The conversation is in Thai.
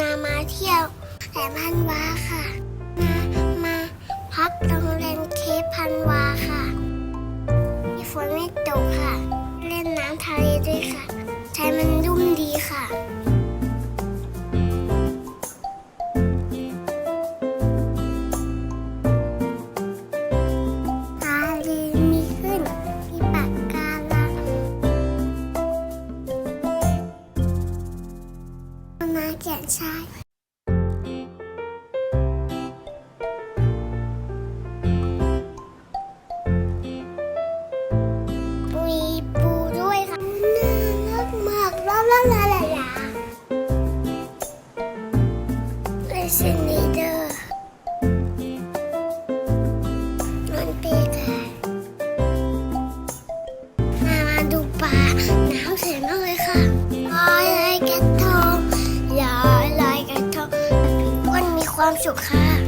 นามาเที่ยวแหลมพันวาค่ะ มามาพักโรงแรมเคปพันวาค่ะ มีฝนไม่ตกค่ะ เล่นน้ำทะเลด้วย มาแก่นชายมีปูด้วยค่ะน่ารักมากลาลาลาลาลาเลสเนเดอร์ ความสุขค่ะ